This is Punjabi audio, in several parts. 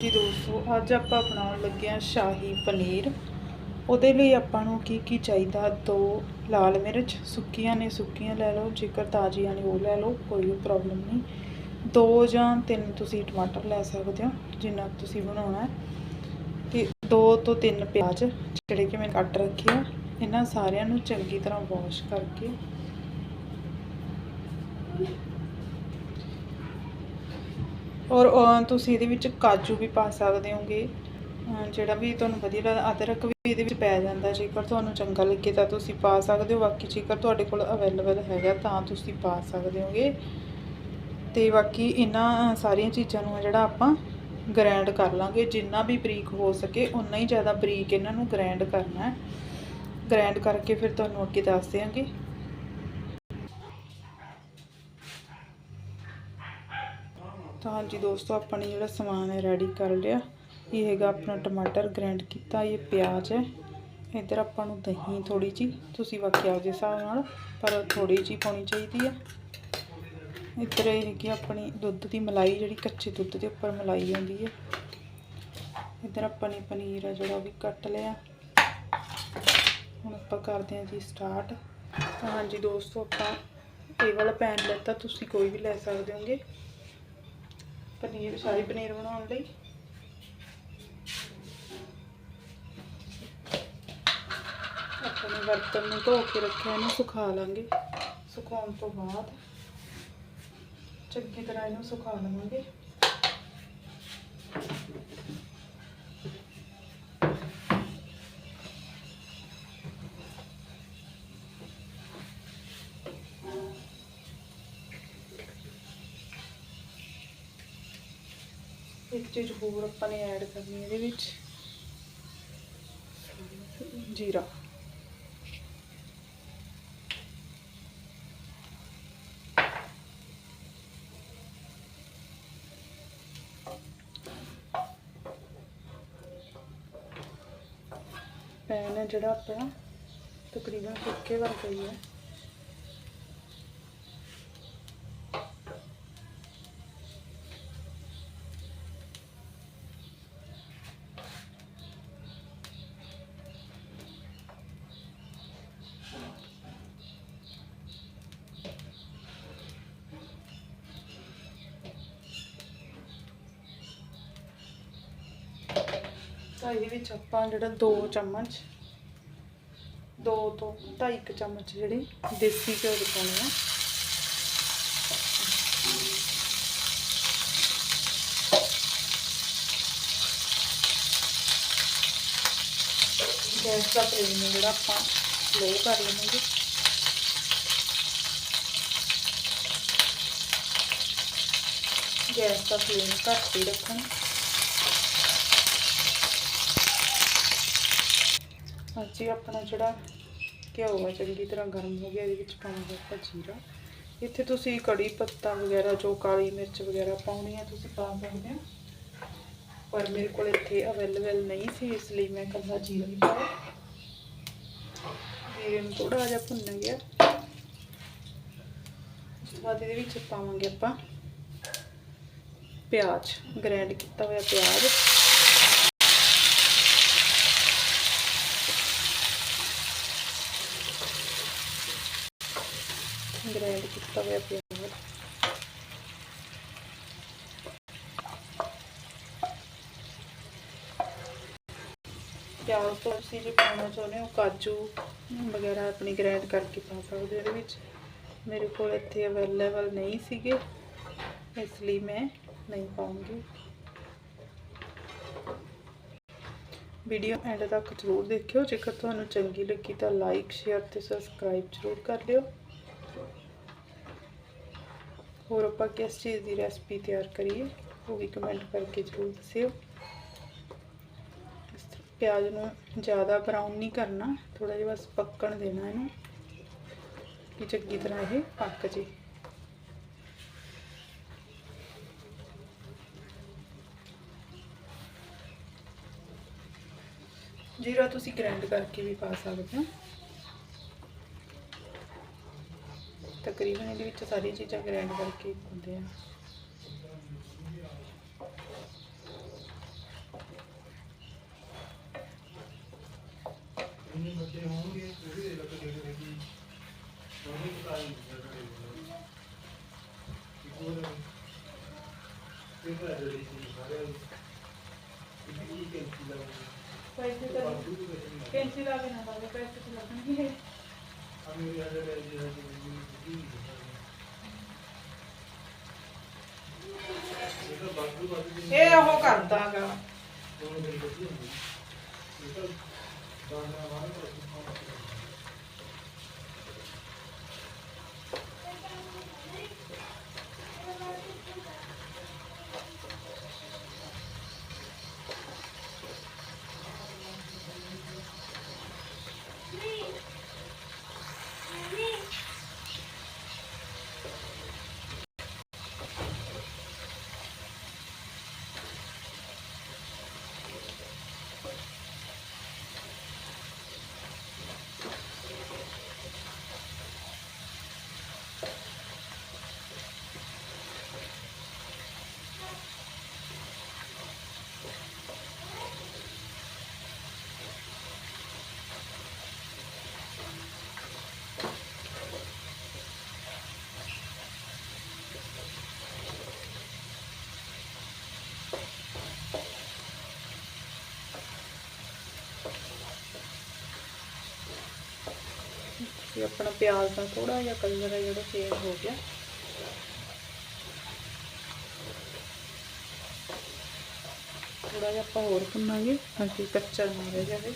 ਜੀ ਦੋਸਤੋ ਅੱਜ ਆਪਾਂ ਬਣਾਉਣ ਲੱਗੇ ਹਾਂ ਸ਼ਾਹੀ ਪਨੀਰ। ਉਹਦੇ ਲਈ ਆਪਾਂ ਨੂੰ ਕੀ ਕੀ ਚਾਹੀਦਾ? ਦੋ ਲਾਲ ਮਿਰਚ, ਸੁੱਕੀਆਂ ਨੇ ਸੁੱਕੀਆਂ ਲੈ ਲਓ, ਜੇਕਰ ਤਾਜ਼ੀਆਂ ਨੇ ਉਹ ਲੈ ਲਓ, ਕੋਈ ਪ੍ਰੋਬਲਮ ਨਹੀਂ। ਦੋ ਜਾਂ ਤਿੰਨ ਤੁਸੀਂ ਟਮਾਟਰ ਲੈ ਸਕਦੇ ਹੋ, ਜਿੰਨਾ ਤੁਸੀਂ ਬਣਾਉਣਾ ਹੈ। ਤੇ ਦੋ ਤੋਂ ਤਿੰਨ ਪਿਆਜ਼, ਜਿਹੜੇ ਕਿ ਮੈਂ ਕੱਟ ਰੱਖੇ ਆ, ਇਹਨਾਂ ਸਾਰਿਆਂ ਨੂੰ ਚੰਗੀ ਤਰ੍ਹਾਂ ਵਾਸ਼ ਕਰਕੇ ਔਰ ਤੁਸੀਂ ਇਹਦੇ ਵਿੱਚ ਕਾਜੂ ਵੀ ਪਾ ਸਕਦੇ ਹੋਗੇ। ਜਿਹੜਾ ਵੀ ਤੁਹਾਨੂੰ ਵਧੀਆ ਲੱਗਦਾ, ਅਦਰਕ ਵੀ ਇਹਦੇ ਵਿੱਚ ਪੈ ਜਾਂਦਾ। ਜੇਕਰ ਤੁਹਾਨੂੰ ਚੰਗਾ ਲੱਗੇ ਤਾਂ ਤੁਸੀਂ ਪਾ ਸਕਦੇ ਹੋ। ਬਾਕੀ ਜੇਕਰ ਤੁਹਾਡੇ ਕੋਲ ਅਵੇਲੇਬਲ ਹੈਗਾ ਤਾਂ ਤੁਸੀਂ ਪਾ ਸਕਦੇ ਹੋਗੇ। ਤੇ ਬਾਕੀ ਇਹਨਾਂ ਸਾਰੀਆਂ ਚੀਜ਼ਾਂ ਨੂੰ ਆ ਜਿਹੜਾ ਆਪਾਂ ਗ੍ਰਾਈਂਡ ਕਰ ਲਾਂਗੇ। ਜਿੰਨਾ ਵੀ ਬਰੀਕ ਹੋ ਸਕੇ ਉਨਾ ਹੀ ਜ਼ਿਆਦਾ ਬਰੀਕ ਇਹਨਾਂ ਨੂੰ ਗ੍ਰਾਈਂਡ ਕਰਨਾ ਹੈ। ਗ੍ਰਾਈਂਡ ਕਰਕੇ ਫਿਰ ਤੁਹਾਨੂੰ ਅੱਗੇ ਦੱਸ ਦਿਆਂਗੇ। ਤਾਂ ਹਾਂਜੀ ਦੋਸਤੋ ਆਪਾਂ ਨੇ ਜਿਹੜਾ ਸਮਾਨ ਹੈ ਰੈਡੀ ਕਰ ਲਿਆ। ਇਹ ਹੈਗਾ ਆਪਣਾ ਟਮਾਟਰ ਗ੍ਰਾਈਂਡ ਕੀਤਾ, ਇਹ ਪਿਆਜ਼ ਹੈ। ਇੱਧਰ ਆਪਾਂ ਨੂੰ ਦਹੀਂ ਥੋੜੀ ਜੀ ਤੁਸੀਂ ਬਾਕੀ ਆਪਦੇ ਹਿਸਾਬ ਨਾਲ, ਪਰ ਥੋੜੀ ਜੀ ਪਾਉਣੀ ਚਾਹੀਦੀ ਹੈ। ਇੱਧਰ ਇਹ ਹੈਗੀ ਆਪਣੀ ਦੁੱਧ ਦੀ ਮਲਾਈ, ਜਿਹੜੀ ਕੱਚੇ ਦੁੱਧ ਦੇ ਉੱਪਰ ਮਲਾਈ ਹੁੰਦੀ ਹੈ। ਇੱਧਰ ਆਪਾਂ ਨੇ ਪਨੀਰ ਆ ਜਿਹੜਾ ਉਹ ਵੀ ਕੱਟ ਲਿਆ। ਹੁਣ ਆਪਾਂ ਕਰਦੇ ਹਾਂ ਜੀ ਸਟਾਰਟ ਤਾਂ ਹਾਂਜੀ ਦੋਸਤੋ, ਆਪਾਂ ਇਹ ਵਾਲਾ ਪੈਨ ਲੈਤਾ, ਤੁਸੀਂ ਕੋਈ ਵੀ ਲੈ ਸਕਦੇ ਹੋਗੇ। ਪਨੀਰ, ਸ਼ਾਹੀ ਪਨੀਰ ਬਣਾਉਣ ਲਈ। ਆਪਣੇ ਬਰਤਨ ਨੂੰ ਧੋ ਕੇ ਰੱਖਿਆ, ਇਹਨੂੰ ਸੁਖਾ ਲਾਂਗੇ। ਸੁਕਾਉਣ ਤੋਂ ਬਾਅਦ ਚੰਗੀ ਤਰ੍ਹਾਂ ਇਹਨੂੰ ਸੁਕਾ ਲਵਾਂਗੇ। ਚੀਜ਼ ਹੋਰ ਆਪਾਂ ਨੇ ਐਡ ਕਰਨੀ ਇਹਦੇ ਵਿੱਚ। ਜੀਰਾ। ਪੈਨ ਹੈ ਜਿਹੜਾ ਆਪਣਾ ਤਕਰੀਬਨ ਸੁੱਕੇ ਵਰਗਾ ਹੀ ਹੈ। ਤਾਂ ਇਹਦੇ ਵਿੱਚ ਆਪਾਂ ਜਿਹੜਾ 2 ਚਮਚ 2 ਤੋਂ 2.5 ਚਮਚ ਜਿਹੜੇ ਦੇਸੀ ਘਿਓ ਦੇ ਪਾਉਣੇ ਆ। ਗੈਸ ਦਾ ਫਲੇਮ ਜਿਹੜਾ ਆਪਾਂ ਲੋ ਕਰ ਲਵਾਂਗੇ। ਗੈਸ ਦਾ ਫਲੇਮ ਘੱਟ ਹੀ ਰੱਖਣਾ। ਹਾਂਜੀ, ਆਪਣਾ ਜਿਹੜਾ ਘਿਓ ਆ, ਚੰਗੀ ਤਰ੍ਹਾਂ ਗਰਮ ਹੋ ਗਿਆ, ਇਹਦੇ ਵਿੱਚ ਪਾਵਾਂਗੇ ਆਪਾਂ ਜੀਰਾ। ਇੱਥੇ ਤੁਸੀਂ ਕੜੀ ਪੱਤਾ ਵਗੈਰਾ, ਜੋ ਕਾਲੀ ਮਿਰਚ ਵਗੈਰਾ ਪਾਉਣੀ ਹੈ, ਤੁਸੀਂ ਪਾ ਸਕਦੇ ਹੋ। ਪਰ ਮੇਰੇ ਕੋਲ ਇੱਥੇ ਅਵੇਲੇਬਲ ਨਹੀਂ ਸੀ, ਇਸ ਲਈ ਮੈਂ ਕੱਲਾ ਜੀਰਾ ਹੀ ਪਾਇਆ। ਜੀਰੇ ਨੂੰ ਥੋੜਾ ਜਿਹਾ ਭੁੰਨ ਗਿਆ। ਉਸ ਤੋਂ ਬਾਅਦ ਇਹਦੇ ਵਿੱਚ ਪਾਵਾਂਗੇ ਆਪਾਂ ਪਿਆਜ਼। ਗ੍ਰੈਂਡ ਕੀਤਾ ਹੋਇਆ ਪਿਆਜ਼। ਗ੍ਰਾਈਂਡ ਕੀਤਾ ਹੋਇਆ ਪਿਆਜ਼ ਪਿਆਜ਼ ਤੋਂ ਤੁਸੀਂ ਜੇ ਪਾਉਣਾ ਚਾਹੁੰਦੇ ਹੋ ਕਾਜੂ ਵਗੈਰਾ ਆਪਣੀ ਗ੍ਰਾਈਂਡ ਕਰਕੇ ਪਾ ਸਕਦੇ ਇਹਦੇ ਵਿੱਚ ਮੇਰੇ ਕੋਲ ਇੱਥੇ ਅਵੇਲੇਬਲ ਨਹੀਂ ਸੀਗੇ, ਇਸ ਲਈ ਮੈਂ ਨਹੀਂ ਪਾਉਂਗੀ। ਵੀਡੀਓ ਐਂਡ ਤੱਕ ਜ਼ਰੂਰ ਦੇਖਿਓ। ਜੇਕਰ ਤੁਹਾਨੂੰ ਚੰਗੀ ਲੱਗੀ ਤਾਂ ਲਾਈਕ, ਸ਼ੇਅਰ ਤੇ ਸਬਸਕ੍ਰਾਈਬ ਜ਼ਰੂਰ ਕਰ ਲਿਓ। ਹੋਰ ਆਪਾਂ ਕਿਸ ਚੀਜ਼ ਦੀ ਰੈਸਪੀ ਤਿਆਰ ਕਰੀਏ, ਉਹ ਵੀ ਕਮੈਂਟ ਕਰਕੇ ਜ਼ਰੂਰ ਦੱਸਿਓ। ਪਿਆਜ਼ ਨੂੰ ਜ਼ਿਆਦਾ ਬਰਾਊਨ ਨਹੀਂ ਕਰਨਾ ਥੋੜਾ ਜਿਹਾ ਬਸ ਪੱਕਣ ਦੇਣਾ ਇਹਨੂੰ ਕਿ ਚੰਗੀ ਤਰ੍ਹਾਂ ਇਹ ਪੱਕ ਜੇ। ਜੀਰਾ ਤੁਸੀਂ ਗ੍ਰਾਈਂਡ ਕਰਕੇ ਵੀ ਪਾ ਸਕਦੇ ਹੋ। तकरीबन ये सारिया चीज़ा ग्रैंड करके होंगे पैसे पैसे लगे लगे ना ਇਹ ਉਹ ਕਰਦਾਗਾ। ਦੋਨੋਂ ਬੜੀ ਇਹ ਤਾਂ ਦਾਣਾ ਵਾਲਾ ਪਰ ਆਪਣਾ ਪਿਆਜ਼ ਦਾ ਥੋੜਾ ਜਿਹਾ ਕਲਰ ਹੈ ਜਿਹੜਾ ਚੇਂਜ ਹੋ ਗਿਆ। ਥੋੜਾ ਜਿਹਾ ਆਪਾਂ ਹੋਰ ਭੁੰਨਾਂਗੇ ਤਾਂ ਕਿ ਕੱਚਾ ਨਾ ਰਹਿ ਜਾਵੇ।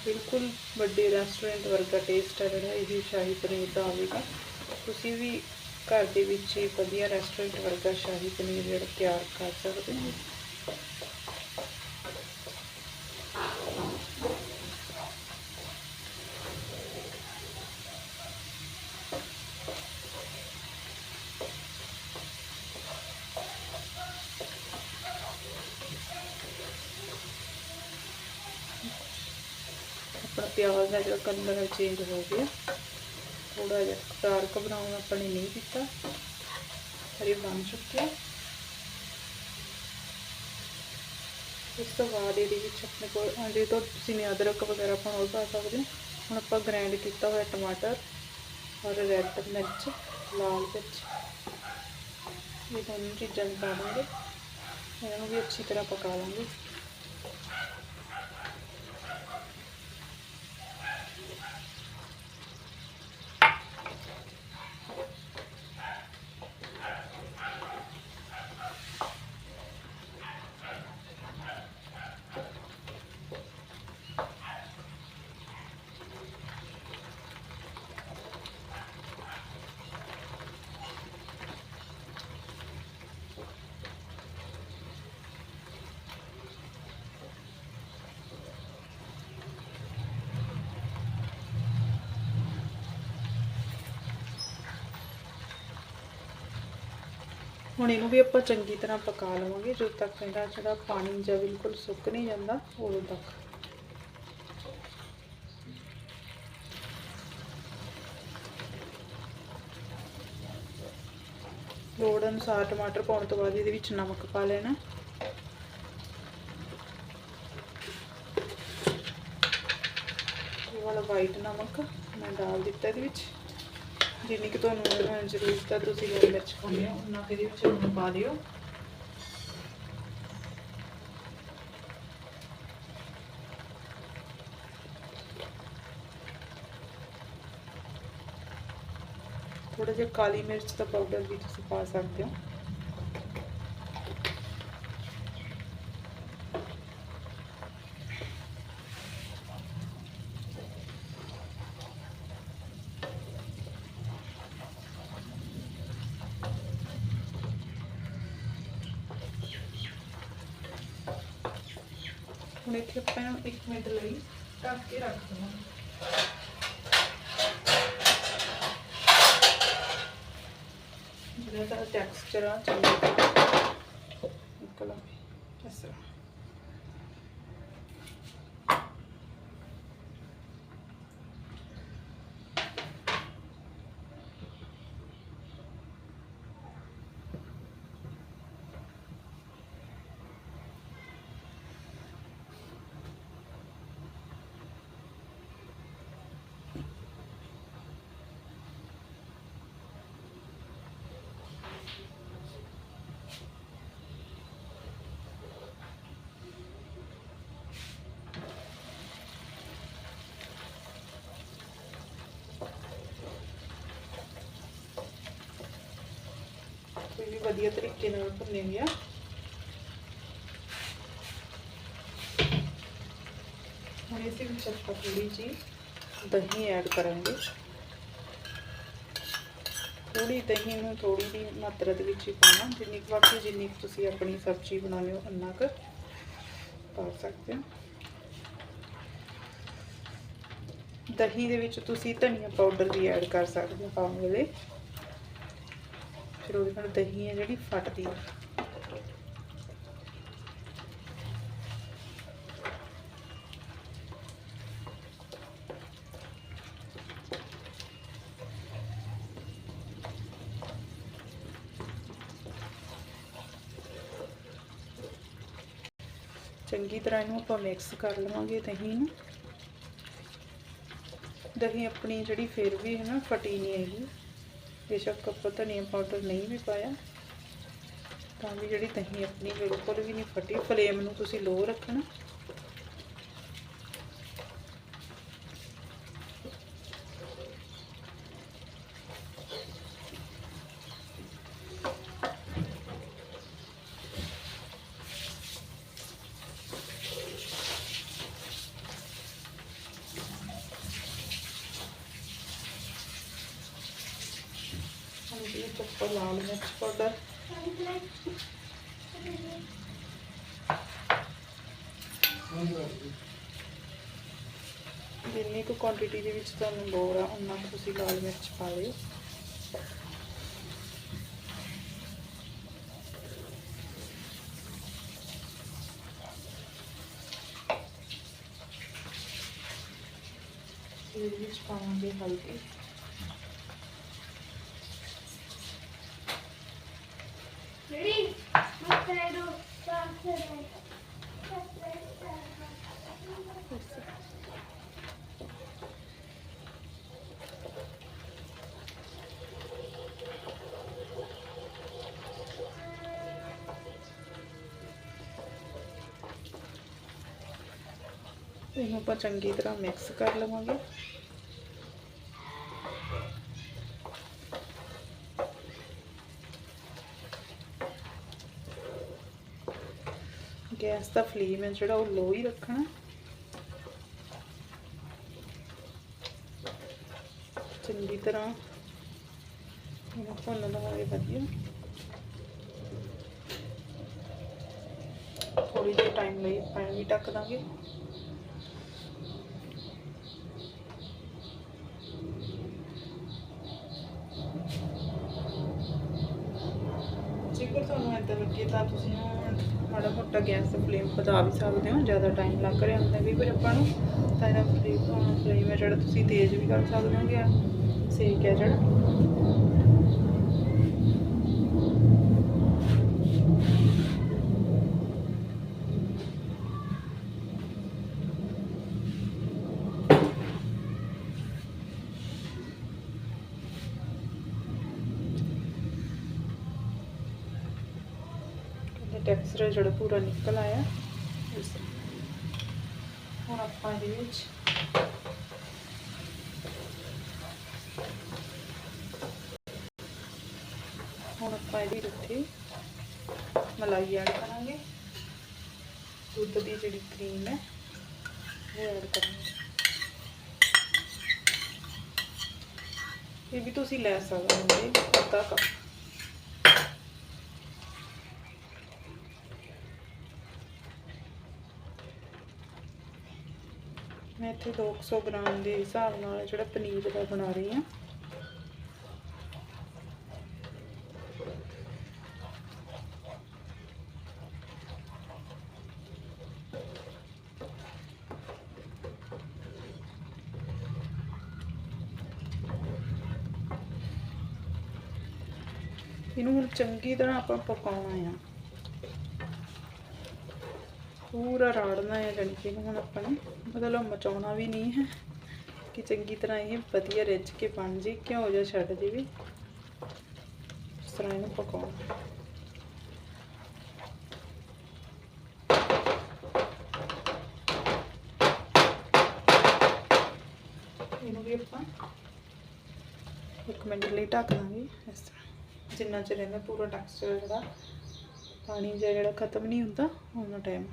ਬਿਲਕੁਲ ਵੱਡੇ ਰੈਸਟੋਰੈਂਟ ਵਰਗਾ ਟੇਸਟ ਹੈ ਜਿਹੜਾ, ਇਹ ਸ਼ਾਹੀ ਪਨੀਰ ਦਾ ਆਵੇਗਾ। ਤੁਸੀਂ ਵੀ ਘਰ ਦੇ ਵਿੱਚ ਵਧੀਆ ਰੈਸਟੋਰੈਂਟ ਵਰਗਾ ਸ਼ਾਹੀ ਪਨੀਰ ਜਿਹੜਾ ਤਿਆਰ ਕਰ ਸਕਦੇ ਹੋ। ਆਪਣਾ ਪਿਆਜ਼ ਦਾ ਜਿਹੜਾ ਕਲਰ ਹੈ ਚੇਂਜ ਹੋ ਗਿਆ। ਥੋੜਾ ਜਿਹਾ ਡਾਰਕ ਬਰਾਊਨ ਆਪਾਂ ਨੇ ਨਹੀਂ ਕੀਤਾ। ਹਰੀ ਬਣ ਚੁੱਕਿਆ ਇਸ ਤੋਂ ਬਾਅਦ ਇਹਦੇ ਵਿੱਚ ਆਪਣੇ ਕੋਲ ਅਹ ਜੇ ਤੋਂ ਤੁਸੀਂ ਨੇ ਅਦਰਕ ਵਗੈਰਾ ਪਾਉਣਾ ਉਹ ਪਾ ਸਕਦੇ ਹੋ। ਹੁਣ ਆਪਾਂ ਗ੍ਰਾਈਂਡ ਕੀਤਾ ਹੋਇਆ ਟਮਾਟਰ, ਔਰ ਰੈੱਡ ਮਿਰਚ, ਲਾਲ ਮਿਰਚ। ਇਹ ਦੋਨੋਂ ਚੀਜ਼ਾਂ ਨੂੰ ਪਾ ਦਾਂਗੇ। ਇਹਨਾਂ ਨੂੰ ਵੀ ਅੱਛੀ ਤਰ੍ਹਾਂ ਪਕਾ ਲਾਂਗੇ। ਹੁਣ ਇਹਨੂੰ ਵੀ ਆਪਾਂ ਚੰਗੀ ਤਰ੍ਹਾਂ ਪਕਾ ਲਵਾਂਗੇ, ਜਦੋਂ ਤੱਕ ਇਹਦਾ ਜਿਹੜਾ ਪਾਣੀ ਜਾਂ ਬਿਲਕੁਲ ਸੁੱਕ ਨਹੀਂ ਜਾਂਦਾ, ਉਦੋਂ ਤੱਕ। ਲੋੜ ਅਨੁਸਾਰ ਟਮਾਟਰ ਪਾਉਣ ਤੋਂ ਬਾਅਦ ਇਹਦੇ ਵਿੱਚ ਨਮਕ ਪਾ ਲੈਣਾ। ਇਹ ਵਾਲਾ ਵਾਈਟ ਨਮਕ ਮੈਂ ਡਾਲ ਦਿੱਤਾ ਇਹਦੇ ਵਿੱਚ। ਜਿੰਨੀ ਕਿ ਤੁਹਾਨੂੰ ਜ਼ਰੂਰਤ ਹੈ ਤੁਸੀਂ ਲਾਲ ਮਿਰਚ ਪਾਉਂਦੇ ਹੋ, ਉਹਨਾਂ ਕੁ ਇਹਦੇ ਵਿੱਚ ਲੂਣ ਪਾ ਦਿਓ। ਥੋੜਾ ਜਿਹਾ ਕਾਲੀ ਮਿਰਚ ਦਾ ਪਾਊਡਰ ਵੀ ਤੁਸੀਂ ਪਾ ਸਕਦੇ ਹੋ ਹੁਣ ਇੱਥੇ ਆਪਾਂ ਇਹਨੂੰ 1 ਮਿੰਟ ਲਈ ਢੱਕ ਕੇ ਰੱਖ ਦਵਾਂਗੇ ਜਿਹੜਾ ਦਾ ਟੈਕਸਚਰ ਆ ਚੰਗੀ ਤਰ੍ਹਾਂ ਨਿਕਲ ਆਵੇ ਇਸ ਤਰ੍ਹਾਂ ਇਹ ਵੀ ਵਧੀਆ ਤਰੀਕੇ ਨਾਲ ਭੁੰਨੇ ਗਿਆ ਹੁਣ ਇਸੇ ਵਿੱਚ ਆਪਾਂ ਥੋੜੀ ਜੀ ਦਹੀਂ ਐਡ ਕਰਾਂਗੇ। ਥੋੜੀ ਦਹੀਂ ਨੂੰ ਥੋੜੀ ਦੀ ਮਾਤਰਾ ਦੇ ਵਿੱਚ ਹੀ ਪਾਣਾ ਜਿੰਨੀ ਕੁ ਬਾਕੀ ਜਿੰਨੀ ਕੁ ਤੁਸੀਂ ਆਪਣੀ ਸਬਜ਼ੀ ਬਣਾਉਂਦੇ ਹੋ ਉਨਾ ਕੁ ਪਾ ਸਕਦੇ ਹੋ। ਦਹੀਂ ਦੇ ਵਿੱਚ ਤੁਸੀਂ ਧਨੀਆ ਪਾਊਡਰ ਵੀ ਐਡ ਕਰ ਸਕਦੇ ਹੋ ਪਾਉਣ ਵੇਲੇ। ਫਿਰ ਉਹਦੇ ਨਾਲ ਦਹੀਂ ਹੈ ਜਿਹੜੀ ਫਟਦੀ ਹੈ ਚੰਗੀ ਤਰ੍ਹਾਂ ਇਹਨੂੰ ਆਪਾਂ ਮਿਕਸ ਕਰ ਲਵਾਂਗੇ ਦਹੀਂ ਨੂੰ। ਦਹੀਂ ਆਪਣੀ ਜਿਹੜੀ ਫਿਰ ਵੀ ਹੈ ਨਾ, ਫਟੀ ਨਹੀਂ ਹੈਗੀ। ਬੇਸ਼ੱਕ ਆਪਾਂ ਧਨੀਆ ਪਾਊਡਰ ਨਹੀਂ ਵੀ ਪਾਇਆ। ਤਾਂ ਵੀ ਜਿਹੜੀ ਦਹੀਂ ਆਪਣੀ ਬਿਲਕੁਲ ਵੀ ਨਹੀਂ ਫਟੀ ਫਲੇਮ ਨੂੰ ਤੁਸੀਂ ਲੋ ਰੱਖਣਾ ਹੁਣ ਇਹ ਚੱਪਾ ਲਾਲ ਮਿਰਚ ਪਾਊਡਰ ਜਿੰਨੀ ਕੁ ਕੁਆਂਟੀਟੀ ਦੇ ਵਿੱਚ ਤੁਹਾਨੂੰ ਲੋੜ ਆ ਉਨਾ ਕੁ ਤੁਸੀਂ ਲਾਲ ਮਿਰਚ ਪਾ ਲਿਓ। ਇਹਦੇ ਵਿੱਚ ਪਾਵਾਂਗੇ ਹਲਦੀ। ਇਹਨੂੰ ਆਪਾਂ ਚੰਗੀ ਤਰ੍ਹਾਂ ਮਿਕਸ ਕਰ ਲਵਾਂਗੇ। ਗੈਸ ਦਾ ਫਲੇਮ ਹੈ ਜਿਹੜਾ ਉਹ ਲੋ ਹੀ ਰੱਖਣਾ। ਚੰਗੀ ਤਰ੍ਹਾਂ ਇਹਨੂੰ ਭੁੰਨ ਲਵਾਂਗੇ ਵਧੀਆ। ਥੋੜੀ ਜਿਹੀ ਟਾਈਮ ਲਈ ਆਪਾਂ ਵੀ ਢੱਕ ਦਾਂਗੇ ਜੇਕਰ ਤੁਹਾਨੂੰ ਏਦਾਂ ਲੱਗੇ ਤਾਂ ਤੁਸੀਂ ਨਾ ਮਾੜਾ ਮੋਟਾ ਗੈਸ ਦਾ ਵਧਾ ਵੀ ਸਕਦੇ ਹੋ, ਜ਼ਿਆਦਾ ਟਾਈਮ ਲੱਗ ਰਿਹਾ ਹੁੰਦਾ ਵੀ, ਫਿਰ ਆਪਾਂ ਨੂੰ ਤਾਂ ਇਹਦਾ ਫਲੇਮ ਫਲੇਮ ਹੈ ਜਿਹੜਾ ਤੁਸੀਂ ਤੇਜ਼ ਵੀ ਕਰ ਸਕਦੇ ਹੋ ਗਿਆ ਸੇਕ ਹੈ ਜਿਹੜਾ। ਟੈਕਸਚਰ ਜਿਹੜਾ ਪੂਰਾ ਨਿਕਲ ਆਇਆ। ਹੁਣ ਆਪਾਂ ਇਹਦੇ ਵਿੱਚ ਹੁਣ ਆਪਾਂ ਇਹਦੇ ਉੱਤੇ ਮਲਾਈ ਐਡ ਕਰਾਂਗੇ। ਦੁੱਧ ਦੀ ਜਿਹੜੀ ਕਰੀਮ ਹੈ, ਉਹ ਐਡ ਕਰਾਂਗੇ। ਇਹ ਵੀ ਤੁਸੀਂ ਲੈ ਸਕਦੇ ਹੋ ਜੀ ਅੱਧਾ ਕੱਪ ਮੈਂ ਇੱਥੇ 200 ਗ੍ਰਾਮ ਦੇ ਹਿਸਾਬ ਨਾਲ ਜਿਹੜਾ ਪਨੀਰ ਦਾ ਬਣਾ ਰਹੀ ਹਾਂ। ਇਹਨੂੰ ਹੁਣ ਚੰਗੀ ਤਰ੍ਹਾਂ ਆਪਾਂ ਪਕਾਉਣਾ ਆ। ਪੂਰਾ ਰਾੜਨਾ ਹੈ ਜਾਣੀ ਕਿ ਇਹਨੂੰ ਹੁਣ ਆਪਾਂ ਨੇ। ਮਤਲਬ ਮਚਾਉਣਾ ਵੀ ਨਹੀਂ ਹੈ। ਕਿ ਚੰਗੀ ਤਰ੍ਹਾਂ ਇਹ ਵਧੀਆ ਰਿੱਝ ਕੇ ਬਣ ਜੇ, ਘਿਓ ਜਿਹਾ ਛੱਡ ਦੇਵੇ। ਇਸ ਤਰ੍ਹਾਂ ਇਹਨੂੰ ਪਕਾਉਣਾ। ਇਹਨੂੰ ਵੀ ਆਪਾਂ ਇੱਕ ਮਿੰਟ ਲਈ ਢੱਕ ਦਾਂਗੇ ਇਸ ਤਰ੍ਹਾਂ। ਜਿੰਨਾ ਚਿਰ ਇਹਦਾ ਪੂਰਾ ਟੈਕਸਚਰ ਜਿਹੜਾ ਪਾਣੀ ਜਿਹਾ ਜਿਹੜਾ ਖਤਮ ਨਹੀਂ ਹੁੰਦਾ ਉਹਨਾਂ ਟਾਈਮ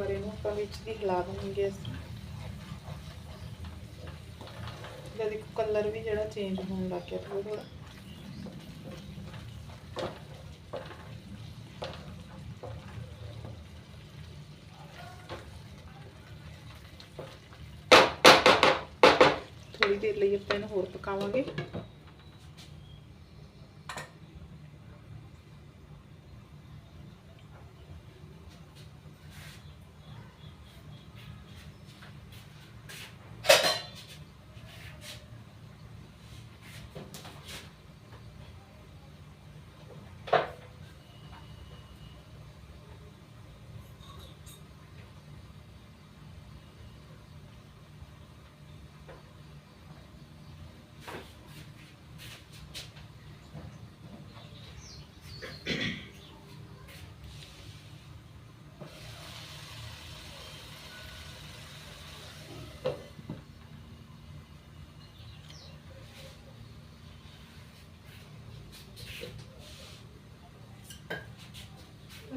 ਵਾਰ ਇਹਨੂੰ ਆਪਾਂ ਵਿੱਚ ਦੀ ਹਿਲਾ ਦੇਵਾਂਗੇ ਇਸ ਤਰ੍ਹਾਂ। ਦੇਖੋ ਕਲਰ ਵੀ ਜਿਹੜਾ ਚੇਂਜ ਹੋਣ ਲੱਗ ਗਿਆ ਥੋੜਾ ਥੋੜਾ ਥੋੜੀ ਦੇਰ ਲਈ ਆਪਾਂ ਇਹਨੂੰ ਹੋਰ ਪਕਾਵਾਂਗੇ।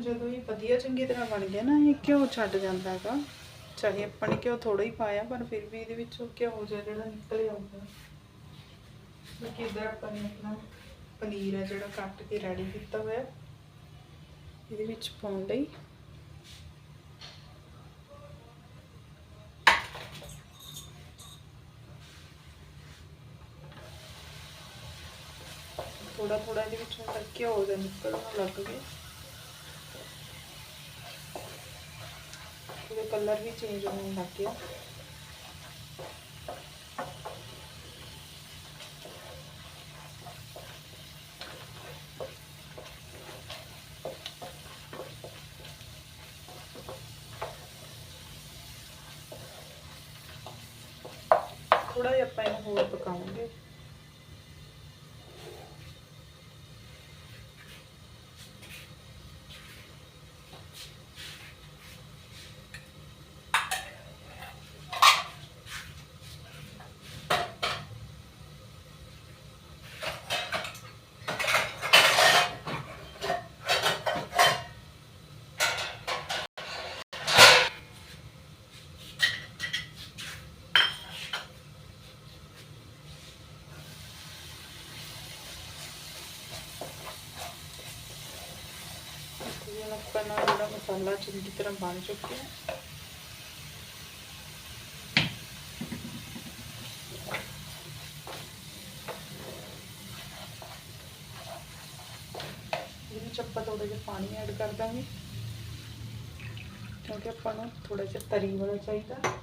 ਜਦੋਂ ਇਹ ਵਧੀਆ ਚੰਗੀ ਤਰ੍ਹਾਂ ਬਣ ਗਿਆ ਨਾ, ਇਹ ਘਿਓ ਛੱਡ ਜਾਂਦਾ ਹੈਗਾ। ਚਾਹੇ ਆਪਾਂ ਨੇ ਘਿਓ ਥੋੜਾ ਹੀ ਪਾਇਆ, ਪਰ ਫਿਰ ਵੀ ਇਹਦੇ ਵਿੱਚੋਂ ਘਿਓ ਜਿਹਾ ਜਿਹੜਾ ਨਿਕਲ ਆਉਂਦਾ ਬਾਕੀ ਇਧਰ ਆਪਾਂ ਨੇ ਆਪਣਾ ਪਨੀਰ ਹੈ ਜਿਹੜਾ ਕੱਟ ਕੇ ਰੈਡੀ ਕੀਤਾ ਹੋਇਆ। ਇਹਦੇ ਵਿੱਚ ਪਾਉਣ ਲਈ। ਥੋੜਾ ਥੋੜਾ ਇਹਦੇ ਵਿੱਚੋਂ ਘਿਓ ਦਾ ਨਿਕਲਣ ਲੱਗ ਗਿਆ। ਉਹਦਾ ਕਲਰ ਵੀ ਚੇਂਜ ਹੋਣ ਲੱਗ ਗਿਆ ਥੋੜਾ ਜਿਹਾ ਆਪਾਂ ਇਹਨੂੰ ਹੋਰ ਪਕਾਵਾਂਗੇ ਇਹ ਆਪਣਾ ਜਿਹੜਾ ਮਸਾਲਾ ਚੰਗੀ ਤਰ੍ਹਾਂ ਬਣ ਚੁੱਕਿਆ ਹੈ ਇਹਦੇ ਵਿੱਚ ਆਪਾਂ ਥੋੜਾ ਜਿਹਾ ਪਾਣੀ ਐਡ ਕਰ ਦਾਂਗੇ ਕਿਉਂਕਿ ਆਪਾਂ ਨੂੰ ਥੋੜਾ ਜਿਹਾ ਤਰੀ ਵਾਲਾ ਚਾਹੀਦਾ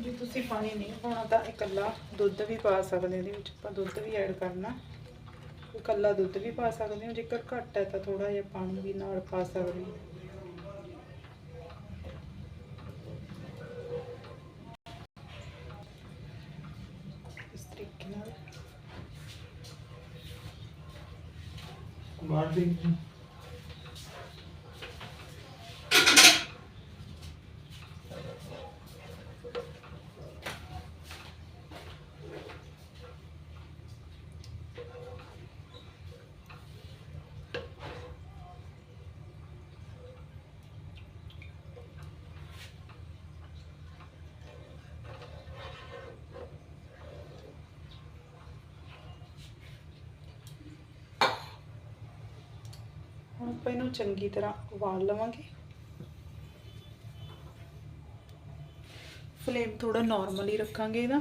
ਜੇ ਤੁਸੀਂ ਪਾਣੀ ਨਹੀਂ ਪਾਉਣਾ ਤਾਂ ਇਕੱਲਾ ਦੁੱਧ ਵੀ ਪਾ ਸਕਦੇ ਇਹਦੇ ਵਿੱਚ। ਆਪਾਂ ਦੁੱਧ ਵੀ ਐਡ ਕਰਨਾ। ਇਕੱਲਾ ਦੁੱਧ ਵੀ ਪਾ ਸਕਦੇ ਹੋ, ਜੇਕਰ ਘੱਟ ਹੈ ਤਾਂ ਥੋੜਾ ਜਿਹਾ ਪਾਣੀ ਵੀ ਨਾਲ ਪਾ ਸਕਦੇ ਹੋ। ਇਸ ਤਰੀਕੇ ਨਾਲ। ਆਂਟੀ ਨੂੰ ਹੁਣ ਆਪਾਂ ਇਹਨੂੰ ਚੰਗੀ ਤਰ੍ਹਾਂ ਉਬਾਲ ਲਵਾਂਗੇ। ਫਲੇਮ ਥੋੜਾ ਨਾਰਮਲ ਹੀ ਰੱਖਾਂਗੇ ਇਹਦਾ।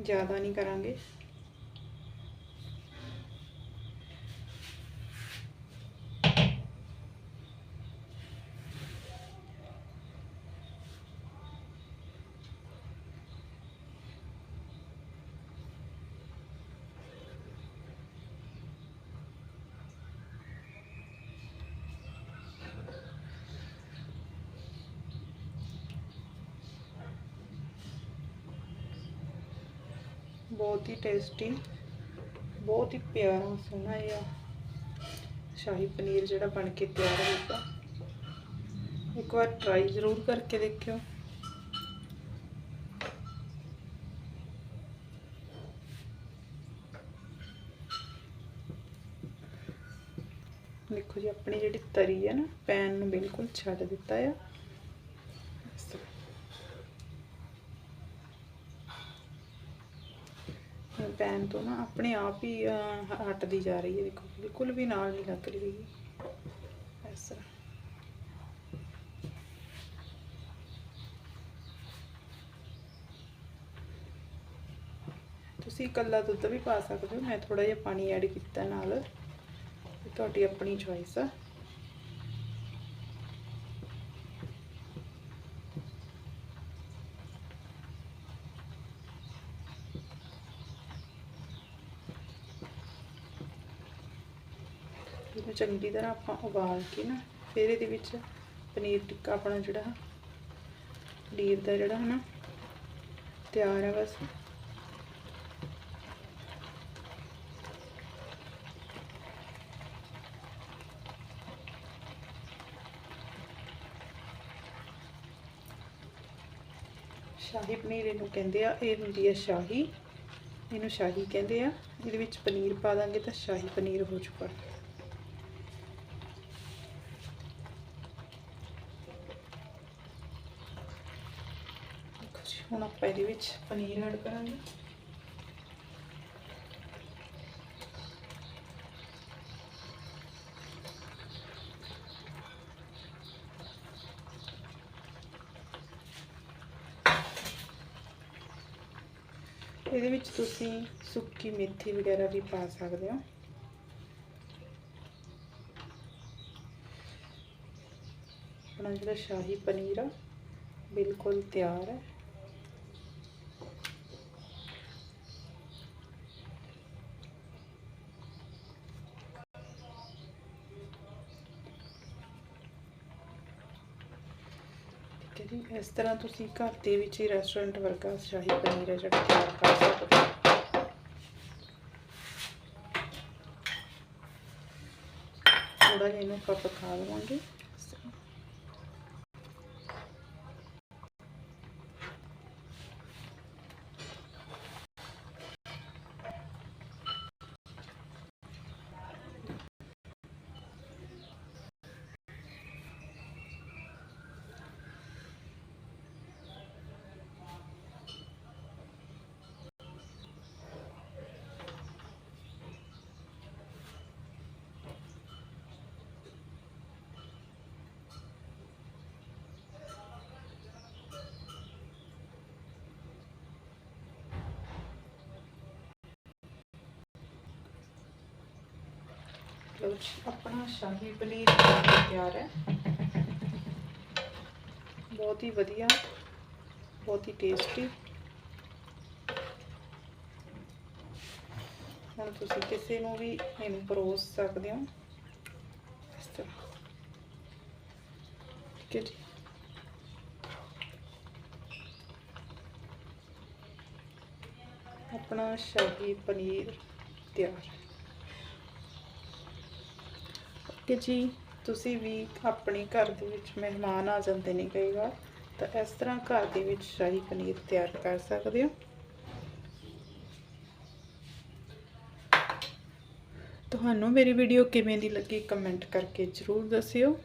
ਜ਼ਿਆਦਾ ਨਹੀਂ ਕਰਾਂਗੇ। ਬਹੁਤ ਹੀ ਟੇਸਟੀ ਬਹੁਤ ਹੀ ਪਿਆਰਾ ਸੋਹਣਾ ਜਿਹਾ ਸ਼ਾਹੀ ਪਨੀਰ ਜਿਹੜਾ ਬਣ ਕੇ ਤਿਆਰ ਹੋਊਗਾ ਇੱਕ ਵਾਰ ਟਰਾਈ ਜ਼ਰੂਰ ਕਰਕੇ ਦੇਖਿਓ ਦੇਖੋ ਜੀ ਆਪਣੀ ਜਿਹੜੀ ਤਰੀ ਹੈ ਨਾ ਪੈਨ ਨੂੰ ਬਿਲਕੁਲ ਛੱਡ ਦਿੱਤਾ ਆ ਇਸ ਤਰ੍ਹਾਂ। ਹੁਣ ਪੈਨ ਤੋਂ ਨਾ ਆਪਣੇ ਆਪ ਹੀ ਹਟਦੀ ਜਾ ਰਹੀ ਹੈ, ਦੇਖੋ, ਬਿਲਕੁਲ ਵੀ ਨਾਲ ਨਹੀਂ ਲੱਗ ਰਹੀ ਹੈਗੀ। ਇਸ ਤਰ੍ਹਾਂ। ਤੁਸੀਂ ਇਕੱਲਾ ਦੁੱਧ ਵੀ ਪਾ ਸਕਦੇ ਹੋ, ਮੈਂ ਥੋੜਾ ਜਿਹਾ ਪਾਣੀ ਐਡ ਕੀਤਾ ਨਾਲ। ਤੁਹਾਡੀ ਆਪਣੀ ਚੋਇਸ ਆ। ਇਹਨੂੰ ਚੰਗੀ ਤਰ੍ਹਾਂ ਆਪਾਂ ਉਬਾਲ ਕੇ ਨਾ, ਫਿਰ ਇਹਦੇ ਵਿੱਚ ਪਨੀਰ ਟਿੱਕਾ ਆਪਣਾ ਜਿਹੜਾ ਪਨੀਰ ਦਾ ਜਿਹੜਾ ਹੈ ਨਾ ਤਿਆਰ ਆ ਬਸ। ਸ਼ਾਹੀ ਪਨੀਰ ਇਹਨੂੰ ਕਹਿੰਦੇ ਆ, ਇਹ ਹੁੰਦੀ ਹੈ ਸ਼ਾਹੀ, ਇਹਨੂੰ ਸ਼ਾਹੀ ਕਹਿੰਦੇ ਆ, ਇਹਦੇ ਵਿੱਚ ਪਨੀਰ ਪਾ ਦਾਂਗੇ ਤਾਂ ਸ਼ਾਹੀ ਪਨੀਰ ਹੋ ਚੁੱਕਾ ਦੇਖੋ ਜੀ, ਹੁਣ ਆਪਾਂ ਇਹਦੇ ਵਿੱਚ ਪਨੀਰ ਐਡ ਕਰਾਂਗੇ। ਇਹਦੇ ਵਿੱਚ ਤੁਸੀਂ ਸੁੱਕੀ ਮੇਥੀ ਵਗੈਰਾ ਵੀ ਪਾ ਸਕਦੇ ਹੋ। ਆਪਣਾ ਜਿਹੜਾ ਸ਼ਾਹੀ ਪਨੀਰ ਆ, ਬਿਲਕੁਲ ਤਿਆਰ ਹੈ ਠੀਕ ਹੈ ਜੀ ਇਸ ਤਰ੍ਹਾਂ ਤੁਸੀਂ ਘਰ ਦੇ ਵਿੱਚ ਹੀ ਰੈਸਟੋਰੈਂਟ ਵਰਗਾ ਸ਼ਾਹੀ ਪਨੀਰ ਹੈ ਜਿਹੜਾ ਤਿਆਰ ਕਰ ਸਕਦੇ ਹੋ। ਥੋੜਾ ਜਿਹਾ ਇਹਨੂੰ ਆਪਾਂ ਪਕਾ ਲਵਾਂਗੇ ਇਸ ਤਰ੍ਹਾਂ। ਲਓ ਜੀ ਆਪਣਾ ਸ਼ਾਹੀ ਪਨੀਰ ਤਿਆਰ ਹੈ। ਬਹੁਤ ਹੀ ਵਧੀਆ, ਬਹੁਤ ਹੀ ਟੇਸਟੀ ਹੁਣ ਤੁਸੀਂ ਕਿਸੇ ਨੂੰ ਵੀ ਇਹਨੂੰ ਪਰੋਸ ਸਕਦੇ ਹੋ। ਇਸ ਤਰ੍ਹਾਂ। ਠੀਕ ਹੈ ਜੀ। ਆਪਣਾ ਸ਼ਾਹੀ ਪਨੀਰ ਤਿਆਰ। ਹੈ ਕਿ ਜੀ ਤੁਸੀਂ ਵੀ ਆਪਣੇ ਘਰ ਦੇ ਵਿੱਚ ਮਹਿਮਾਨ ਆ ਜਾਂਦੇ ਨੇ ਕਈ ਵਾਰ, ਤਾਂ ਇਸ ਤਰ੍ਹਾਂ ਘਰ ਦੇ ਵਿੱਚ ਸ਼ਾਹੀ ਪਨੀਰ ਤਿਆਰ ਕਰ ਸਕਦੇ ਹੋ? ਤੁਹਾਨੂੰ ਮੇਰੀ ਵੀਡੀਓ ਕਿਵੇਂ ਦੀ ਲੱਗੀ ਕਮੈਂਟ ਕਰਕੇ ਜ਼ਰੂਰ ਦੱਸਿਓ।